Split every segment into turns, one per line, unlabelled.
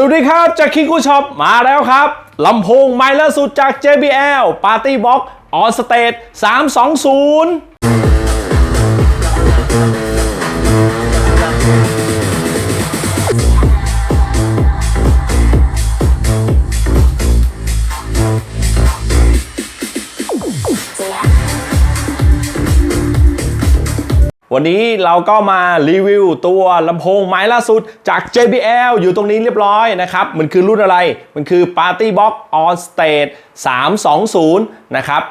สวัสดีครับ จากคิงกูช็อปมาแล้วครับลำโพงไมล์ล่าสุดจาก JBL Party Box On Stage 320 วันนี้เราก็มารีวิวตัวลำโพงไม้ล่าสุดจาก JBL อยู่ตรงนี้เรียบร้อยนะครับ มันคือรุ่นอะไร มันคือ Party Box On Stage 320 นะครับ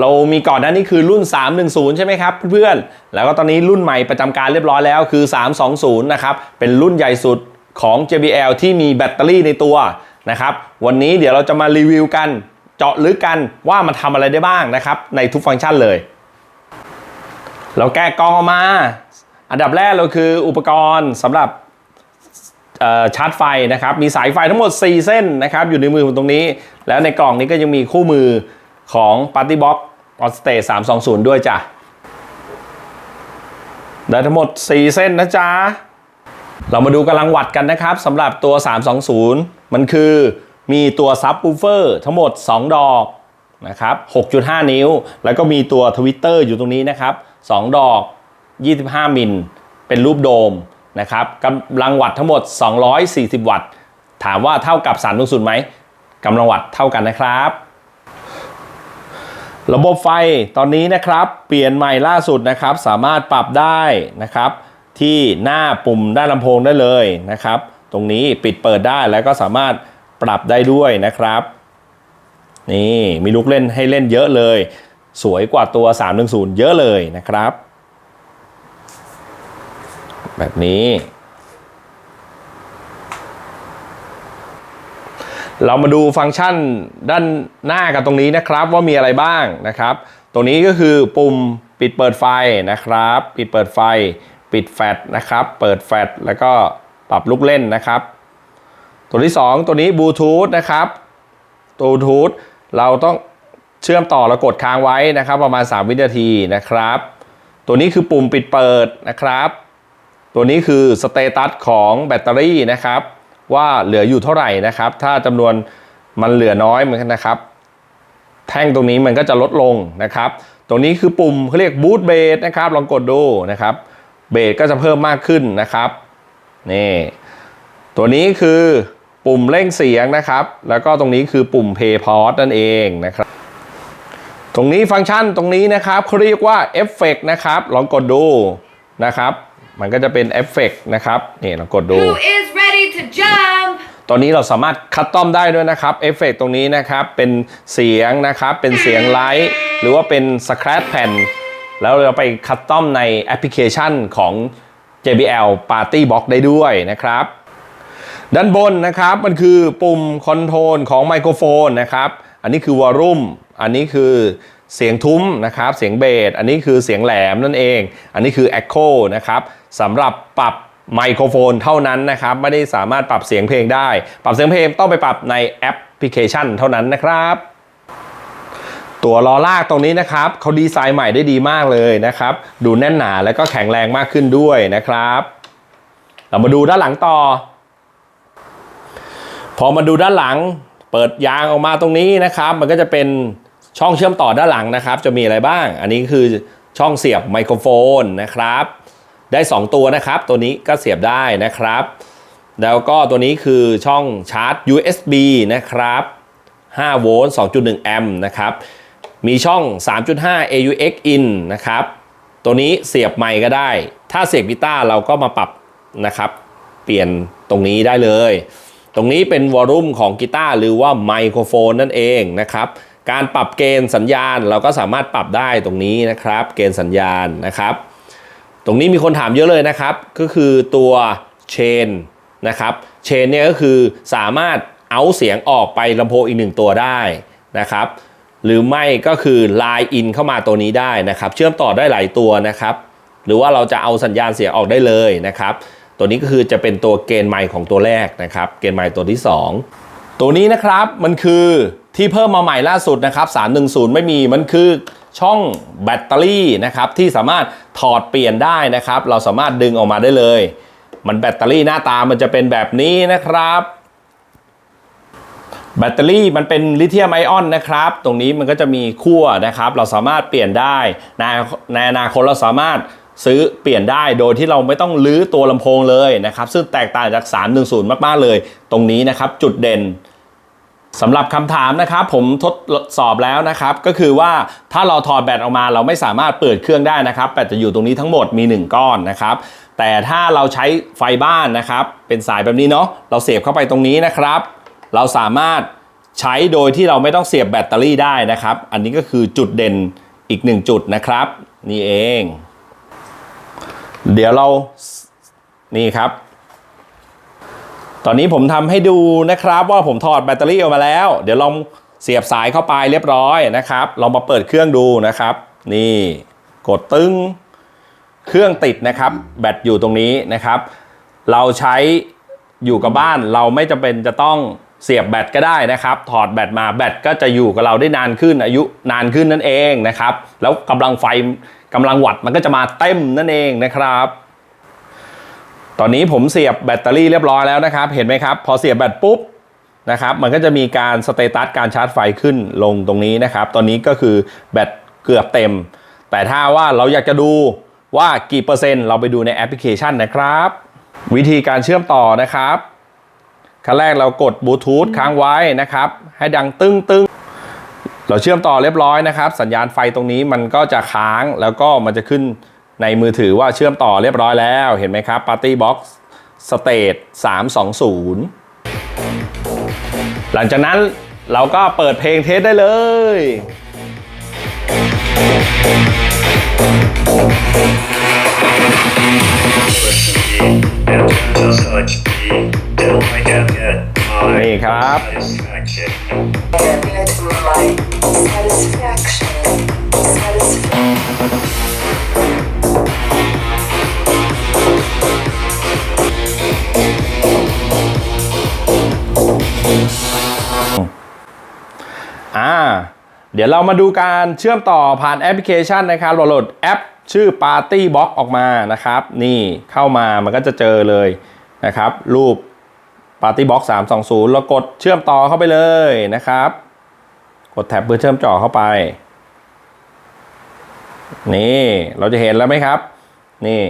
เรามีก่อนหน้านี้คือรุ่น 310 ใช่ไหมครับเพื่อนๆ แล้วก็ตอนนี้รุ่นใหม่ประจำการเรียบร้อยแล้วคือ 320 นะครับ เป็นรุ่นใหญ่สุดของ JBL ที่มีแบตเตอรี่ในตัวนะครับ วันนี้เดี๋ยวเราจะมารีวิวกัน เจาะลึกกันว่ามันทำอะไรได้บ้างนะครับในทุกฟังก์ชันเลย เราแกะกล่องออกมา อันดับแรกเราคืออุปกรณ์สำหรับชาร์จไฟนะครับ มีสายไฟทั้งหมด 4 เส้นนะครับ อยู่ในมือผมตรงนี้ แล้วในกล่องนี้ก็ยังมีคู่มือของ Party Box On Stage 320 ด้วยจ้ะ ได้ทั้งหมด 4 เส้นนะจ๊ะ เรามาดูกำลังวัดกันนะครับสำหรับตัว 320 มันคือมีตัวซับ w ูเฟอร์ทั้งหมด 2 ดอกนะครับ 6.5 นิ้ว แล้วก็มีตัวทวิตเตอร์อยู่ตรงนี้นะครับ 2 ดอก 25 มิล เป็นรูปโดมนะครับกำลังวัตต์ทั้งหมด 240 วัตต์ ถามว่าเท่ากับ360ไหมกำลังวัตต์เท่ากันนะครับ ระบบไฟตอนนี้นะครับ เปลี่ยนใหม่ล่าสุดนะครับ สามารถปรับได้นะครับ ที่หน้าปุ่มด้านลำโพงได้เลยนะครับ ตรงนี้ปิดเปิดได้แล้วก็สามารถปรับได้ด้วยนะครับ นี่มีลูกเล่นให้เล่นเยอะเลย สวยกว่าตัว 310 เยอะเลยนะครับ แบบนี้ เรามาดูฟังก์ชันด้านหน้ากันตรงนี้นะครับว่ามีอะไรบ้างนะครับ ตรงนี้ก็คือปุ่มปิดเปิดไฟนะครับ ปิดเปิดไฟ ปิดแฟลชนะครับ เปิดแฟลชแล้วก็ปรับลูกเล่นนะครับ ตัวที่ 2 ตัวนี้บลูทูธนะครับบลูทูธเราต้อง เชื่อมต่อแล้วกดค้างไว้นะครับ ประมาณ 3 วินาทีนะครับ ตัวนี้คือปุ่มปิดเปิดนะครับ ตัวนี้คือสเตตัสของแบตเตอรี่นะครับ ว่าเหลืออยู่เท่าไหร่นะครับ ถ้าจำนวนมันเหลือน้อยเหมือนกันนะครับ แท่งตรงนี้มันก็จะลดลงนะครับ ตรงนี้คือปุ่มเขาเรียกบูตเบสนะครับ ลองกดดูนะครับเบสก็จะเพิ่มมากขึ้นนะครับนี่ตัวนี้คือปุ่มเร่งเสียงนะครับ แล้วก็ตรงนี้คือปุ่ม Play Pause นั่นเองนะครับ ตรงนี้ฟังก์ชันตรงนี้นะครับเขาเรียกว่าเอฟเฟกนะครับ ลองกดดูนะครับ มันก็จะเป็นเอฟเฟกนะครับ นี่ลองกดดู
Who is ready to jump?
ตอนนี้เราสามารถคัดต้อมได้ด้วยนะครับเอฟเฟกตรงนี้นะครับ เป็นเสียงนะครับ เป็นเสียงไลท์หรือว่าเป็นสแครปแผ่น แล้วเราไปคัดต้อมในแอปพลิเคชันของ JBL Party Box ได้ด้วยนะครับ ด้านบนนะครับมันคือปุ่มคอนโทรลของไมโครโฟนนะครับ อันนี้คือวอลลุ่ม อันนี้คือเสียงทุ้มนะครับ เสียงเบส อันนี้คือเสียงแหลมนั่นเอง อันนี้คือ Echo นะครับสำหรับปรับไมโครโฟนเท่านั้นนะครับ ไม่ได้สามารถปรับเสียงเพลงได้ ปรับเสียงเพลงต้องไปปรับในแอปพลิเคชันเท่านั้นนะครับตัวล้อลากตรงนี้นะครับเขาดีไซน์ใหม่ได้ดีมากเลยนะครับ ดูแน่นหนาและก็แข็งแรงมากขึ้นด้วยนะครับ เรามาดูด้านหลังต่อ พอมาดูด้านหลัง เปิดยางออกมาตรงนี้นะครับ มันก็จะเป็น ช่องเชื่อมต่อด้านหลังนะครับ จะมีอะไรบ้าง อันนี้คือช่องเสียบไมโครโฟนนะครับ ได้ 2 ตัวนะครับ ตัวนี้ก็เสียบได้นะครับ แล้วก็ตัวนี้คือช่องชาร์จ USB นะครับ5โวลต์2.1 แอมป์นะครับ มีช่อง 3.5 AUX in นะครับ ตัวนี้เสียบไมค์ก็ได้ ถ้าเสียบกีตาร์เราก็มาปรับนะครับ เปลี่ยนตรงนี้ได้เลย ตรงนี้เป็นวอลลุ่มของกีตาร์หรือว่าไมโครโฟนนั่นเองนะครับ การปรับเกณฑ์สัญญาณเราก็สามารถปรับได้ตรงนี้นะครับ เกณฑ์สัญญาณนะครับ ตรงนี้มีคนถามเยอะเลยนะครับ ก็คือตัวเชนนะครับเชนเนี่ยก็คือสามารถเอาเสียงออกไปลำโพงอีกหนึ่งตัวได้นะครับ หรือไม่ก็คือ Line in เข้ามาตัวนี้ได้นะครับ เชื่อมต่อได้หลายตัวนะครับ หรือว่าเราจะเอาสัญญาณเสียงออกได้เลยนะครับ ตัวนี้ก็คือจะเป็นตัวเกณฑ์ไมค์ของตัวแรกนะครับ เกณฑ์ไมค์ตัวที่ 2 ตัวนี้นะครับมันคือที่เพิ่มมาใหม่ล่าสุดนะครับ 310 ไม่มีมันคือช่องแบตเตอรี่นะครับที่สามารถถอดเปลี่ยนได้นะครับ เราสามารถดึงออกมาได้เลย มันแบตเตอรี่หน้าตามันจะเป็นแบบนี้นะครับ แบตเตอรี่มันเป็นลิเธียมไอออนนะครับ ตรงนี้มันก็จะมีขั้วนะครับ เราสามารถเปลี่ยนได้ในในอนาคตเราสามารถซื้อเปลี่ยนได้โดยที่เราไม่ต้องลื้อตัวลำโพงเลยนะครับ ซึ่งแตกต่างจาก 310 มาก ๆ เลย ตรงนี้นะครับจุดเด่น สำหรับคำถามนะครับผมทดสอบแล้วนะครับก็คือว่าถ้าเราถอดแบตออกมาเราไม่สามารถเปิดเครื่องได้นะครับแบตจะอยู่ตรงนี้ทั้งหมดมี 1 ก้อนนะครับแต่ถ้าเราใช้ไฟบ้านนะครับเป็นสายแบบนี้เนาะเราเสียบเข้าไปตรงนี้นะครับ เราสามารถใช้โดยที่เราไม่ต้องเสียบแบตเตอรี่ได้นะครับ อันนี้ก็คือจุดเด่นอีกหนึ่งจุดนะครับ นี่เอง เดี๋ยวเรานี่ครับ ตอนนี้ผมทำให้ดูนะครับว่าผมถอดแบตเตอรี่ออกมาแล้ว เดี๋ยวลองเสียบสายเข้าไปเรียบร้อยนะครับ ลองมาเปิดเครื่องดูนะครับ นี่กดตึ้งเครื่องติดนะครับ แบตอยู่ตรงนี้นะครับ เราใช้อยู่กับบ้านเราไม่จำเป็นจะต้องเสียบแบตก็ได้นะครับ ถอดแบตมาแบตก็จะอยู่กับเราได้นานขึ้นอายุนานขึ้นนั่นเองนะครับ แล้วกำลังไฟกำลังวัตต์มันก็จะมาเต็มนั่นเองนะครับ ตอนนี้ผมเสียบแบตเตอรี่เรียบร้อยแล้วนะครับ เห็นไหมครับ พอเสียบแบตปุ๊บนะครับมันก็จะมีการสเตตัสการชาร์จไฟขึ้นลงตรงนี้นะครับ ตอนนี้ก็คือแบตเกือบเต็ม แต่ถ้าว่าเราอยากจะดูว่ากี่เปอร์เซ็นต์เราไปดูในแอปพลิเคชันนะครับ วิธีการเชื่อมต่อนะครับขั้นแรกเรากดบลูทูธค้างไว้นะครับ ให้ดังตึ้งตึ้งเราเชื่อมต่อเรียบร้อยนะครับ สัญญาณไฟตรงนี้มันก็จะค้างแล้วก็มันจะขึ้น ในมือถือว่าเชื่อมต่อเรียบร้อยแล้ว เห็นไหมครับ Party Box State 320 หลังจากนั้นเราก็เปิดเพลงเทสได้เลยนี่ครับ
satisfaction, satisfaction.
ดี๋ยวเรามาดูการเชื่อมต่อผ่านแอปพลิเคชันนะครับโหลดแอปชื่อ Party Box ออกมานะครับ นี่เข้ามามันก็จะเจอเลยนะครับ รูป Party Box 320เรากดเชื่อมต่อเข้าไปเลยนะครับ กดแท็บเพื่อเชื่อมต่อเข้าไป นี่เราจะเห็นแล้วไหมครับ นี่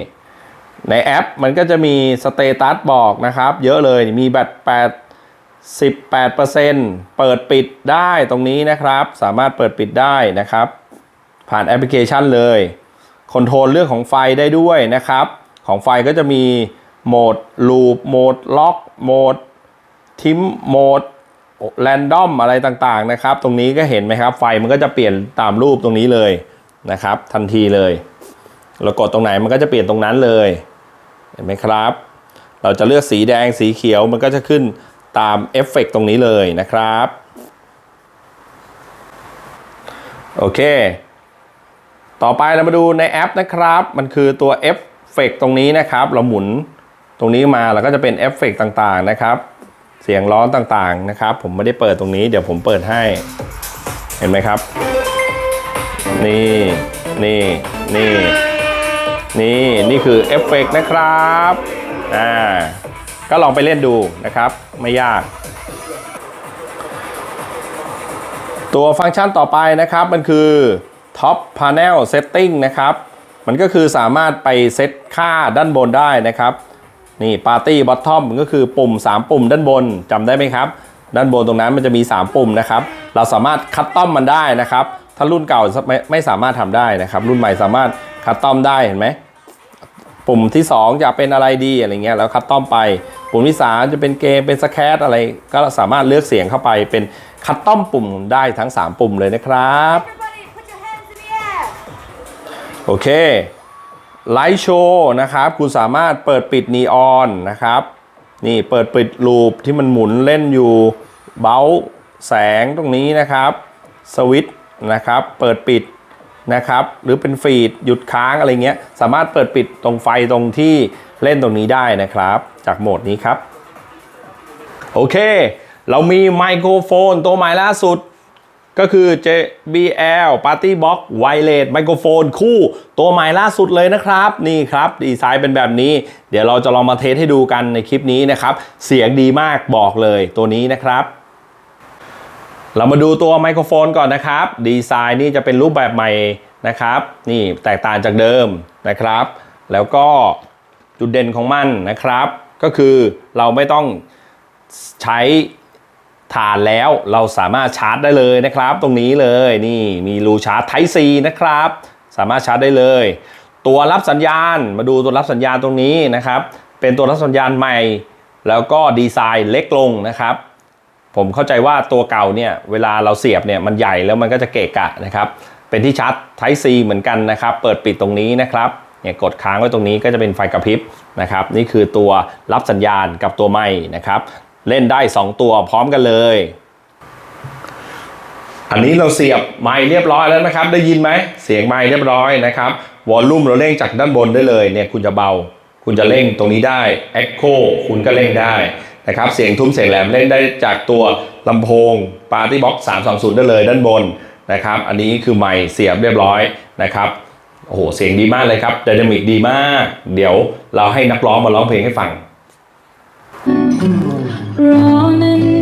ในแอปมันก็จะมีสเตตัสบอกนะครับ เยอะเลยมีแบต8 18%เปิดปิดได้ตรงนี้นะครับ สามารถเปิดปิดได้นะครับ ผ่านแอปพลิเคชันเลยคอนโทรลเรื่องของไฟได้ด้วยนะครับ ของไฟก็จะมีโหมดลูปโหมดล็อกโหมดทิมโหมดแรนดอมอะไรต่างๆนะครับ ตรงนี้ก็เห็นไหมครับ ไฟมันก็จะเปลี่ยนตามรูปตรงนี้เลยนะครับ ทันทีเลยเรากดตรงไหนมันก็จะเปลี่ยนตรงนั้นเลย เห็นไหมครับ เราจะเลือกสีแดงสีเขียวมันก็จะขึ้น ตามเอฟเฟกต์ตรงนี้เลยนะครับ โอเค ต่อไปเรามาดูในแอปนะครับ มันคือตัวเอฟเฟกต์ตรงนี้นะครับ เราหมุนตรงนี้มาแล้วก็จะเป็นเอฟเฟกต์ต่างๆนะครับ เสียงร้อนต่างๆนะครับ ผมไม่ได้เปิดตรงนี้เดี๋ยวผมเปิดให้ เห็นไหมครับ นี่ นี่ นี่ นี่ นี่คือเอฟเฟกต์นะครับ อ่า ก็ลองไปเล่นดูนะครับ ไม่ยาก ตัวฟังก์ชันต่อไปนะครับ มันคือ Top Panel Setting นะครับ มันก็คือสามารถไปเซตค่าด้านบนได้นะครับนี่ Party Bottom ก็คือปุ่ม 3 ปุ่มด้านบนจำได้ไหมครับ ด้านบนตรงนั้นมันจะมี 3 ปุ่มนะครับ เราสามารถคัดต้อมมันได้นะครับ ถ้ารุ่นเก่าไม่ไม่สามารถทำได้นะครับ รุ่นใหม่สามารถคัดต้อมได้เห็นไหม ปุ่มที่ 2 จะเป็นอะไรดีอะไรเงี้ยแล้วคัดต้อมไป ปุ่มที่ 3 จะเป็นเกมเป็นสแครตอะไร ก็สามารถเลือกเสียงเข้าไปเป็นคัดต้อมปุ่มได้ทั้ง 3 ปุ่มเลยนะครับ
Everybody, put your hands in the air.
โอเคไลท์โชว์นะครับ คุณสามารถเปิดปิดนีออนนะครับ นี่เปิดปิดลูปที่มันหมุนเล่นอยู่เบลแสงตรงนี้นะครับ สวิตช์นะครับ เปิดปิด นะครับ หรือเป็นฟีดหยุดค้างอะไรเงี้ย สามารถเปิดปิดตรงไฟตรงที่เล่นตรงนี้ได้นะครับ จากโหมดนี้ครับ โอเค เรามีไมโครโฟนตัวใหม่ล่าสุด ก็คือ JBL Party Box Wireless Microphone คู่ตัวใหม่ล่าสุดเลยนะครับ นี่ครับ ดีไซน์เป็นแบบนี้ เดี๋ยวเราจะลองมาเทสให้ดูกันในคลิปนี้นะครับ เสียงดีมากบอกเลยตัวนี้นะครับ เรามาดูตัวไมโครโฟนก่อนนะครับ ดีไซน์นี่จะเป็นรูปแบบใหม่นะครับ นี่แตกต่างจากเดิมนะครับ แล้วก็จุดเด่นของมันนะครับ ก็คือเราไม่ต้องใช้ฐานแล้วเราสามารถชาร์จได้เลยนะครับ ตรงนี้เลยนี่มีรูชาร์จ Type C นะครับ สามารถชาร์จได้เลย ตัวรับสัญญาณมาดูตัวรับสัญญาณตรงนี้นะครับ เป็นตัวรับสัญญาณใหม่ แล้วก็ดีไซน์เล็กลงนะครับ ผมเข้าใจว่าตัวเก่าเนี่ยเวลาเราเสียบเนี่ยมันใหญ่แล้วมันก็จะเกะกะนะครับ เป็นที่ชาร์จ Type C เหมือนกันนะครับ เปิดปิดตรงนี้นะครับเนี่ยกดค้างไว้ตรงนี้ก็จะเป็นไฟกระพริบนะครับ นี่คือตัวรับสัญญาณกับตัวไม้นะครับ เล่นได้ 2 ตัวพร้อมกันเลย อันนี้เราเสียบไม้เรียบร้อยแล้วนะครับ ได้ยินไหมเสียงไม้เรียบร้อยนะครับวอลลุ่มเราเร่งจากด้านบนได้เลยเนี่ยคุณจะเบา คุณจะเร่งตรงนี้ได้ Echo คุณก็เร่งได้ นะครับเสียงทุ้มเสียงแหลมเล่นได้จากตัวลำโพง Party Box 320 ได้เลยด้านบนนะครับอันนี้คือไมค์เสียบเรียบร้อยนะครับโอ้โหเสียงดีมากเลยครับไดนามิกดีมาก เดี๋ยวเราให้นักร้องมาร้องเพลงให้ฟัง
รอนาน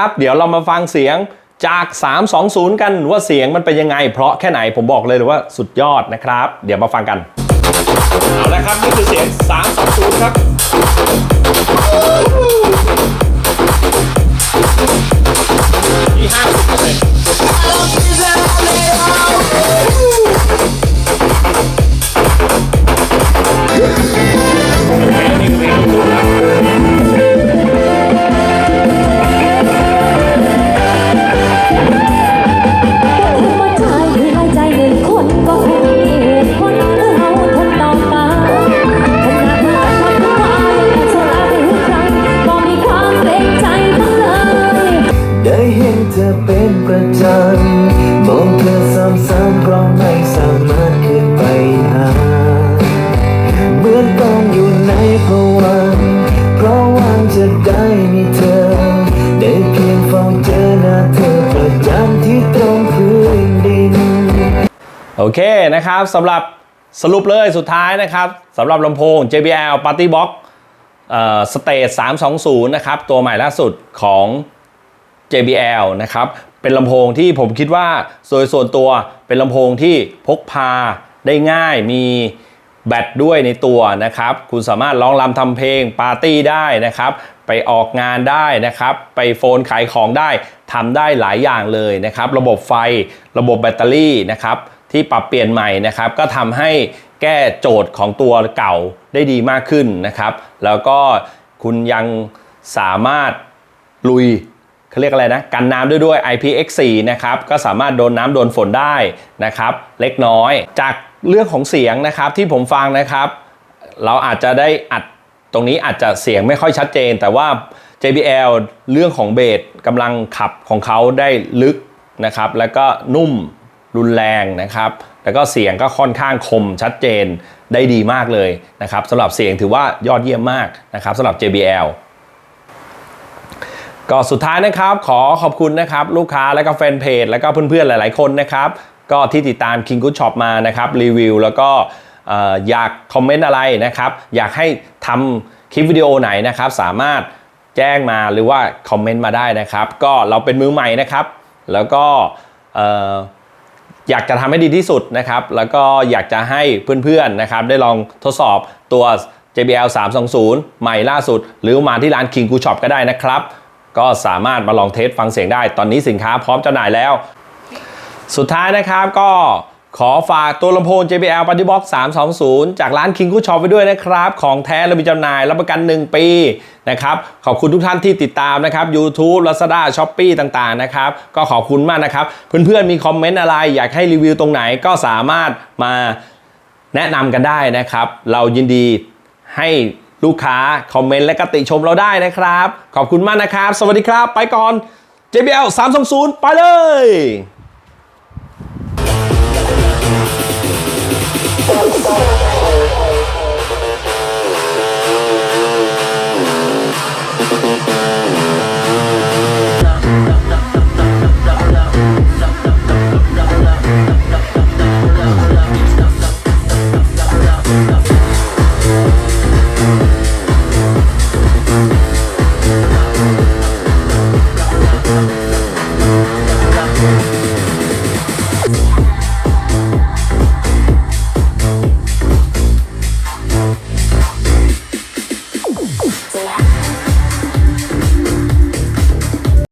ครั
บเดี๋ยวเรามาฟังเสียงจาก 320 กันว่าเสียงมันเป็นยังไง เพราะแค่ไหนผมบอกเลยว่าสุดยอดนะครับ เดี๋ยวมาฟังกัน เอาละครับนี่คือเสียง 320 ครับ ที่50% โอเคนะครับสำหรับสรุปเลยสุดท้ายนะครับสำหรับลำโพง JBL Party Box เอ่อสเตจ320 นะครับ ตัวใหม่ล่าสุดของ JBL นะครับ เป็นลำโพงที่ผมคิดว่าโดยส่วนตัวเป็นลำโพงที่พกพาได้ง่ายมีแบตด้วยในตัวนะครับ คุณสามารถร้องรำทำเพลงปาร์ตี้ได้นะครับ ไปออกงานได้นะครับ ไปโฟนขายของได้ทำได้หลายอย่างเลยนะครับ ระบบไฟระบบแบตเตอรี่นะครับ ที่ปรับเปลี่ยนใหม่นะครับ ก็ทำให้แก้โจทย์ของตัวเก่าได้ดีมากขึ้นนะครับ แล้วก็คุณยังสามารถลุยเขาเรียกอะไรนะกันน้ำด้วยด้วย IPX4 นะครับก็สามารถโดนน้ำโดนฝนได้นะครับเล็กน้อย จากเรื่องของเสียงนะครับที่ผมฟังนะครับ เราอาจจะได้อัดตรงนี้อาจจะเสียงไม่ค่อยชัดเจน แต่ว่า JBL เรื่องของเบสกำลังขับของเขาได้ลึกนะครับแล้วก็นุ่ม รุนแรงนะครับ แล้วก็เสียงก็ค่อนข้างคมชัดเจนได้ดีมากเลยนะครับสำหรับเสียงถือว่ายอดเยี่ยมมากนะครับสำหรับ JBL ก็สุดท้ายนะครับขอขอบคุณนะครับลูกค้าและก็แฟนเพจแล้วก็เพื่อนๆหลาย ๆ คนนะครับ ก็ที่ติดตาม King Good Shop มานะครับรีวิว แล้วก็เอ่อยากคอมเมนต์อะไรนะครับ อยากให้ทำคลิปวิดีโอไหนนะครับ สามารถแจ้งมาหรือว่าคอมเมนต์มาได้นะครับ ก็เราเป็นมือใหม่นะครับ แล้วก็ อยากจะทำให้ดีที่สุดนะครับ แล้วก็อยากจะให้เพื่อนๆนะครับ ได้ลองทดสอบตัว JBL 320 ใหม่ล่าสุด หรือมาที่ร้าน King Good Shop ก็ได้นะครับ ก็สามารถมาลองเทสฟังเสียงได้ ตอนนี้สินค้าพร้อมจำหน่ายแล้ว สุดท้ายนะครับก็ ขอฝากตัวลำโพง JBL Party Box 320 จากร้าน King Good Shop ไว้ด้วยนะครับ ของแท้และมีจำหน่ายรับประกัน 1 ปีนะครับ ขอบคุณทุกท่านที่ติดตามนะครับ YouTube Lazada Shopee ต่างๆ นะครับ ก็ขอบคุณมากนะครับ เพื่อนๆ มีคอมเมนต์อะไร อยากให้รีวิวตรงไหนก็สามารถมาแนะนำกันได้นะครับ เรายินดีให้ลูกค้าคอมเมนต์และกติชมเราได้นะครับ ขอบคุณมากนะครับ สวัสดีครับ ไปก่อน JBL 320 ไปเลย Thank you.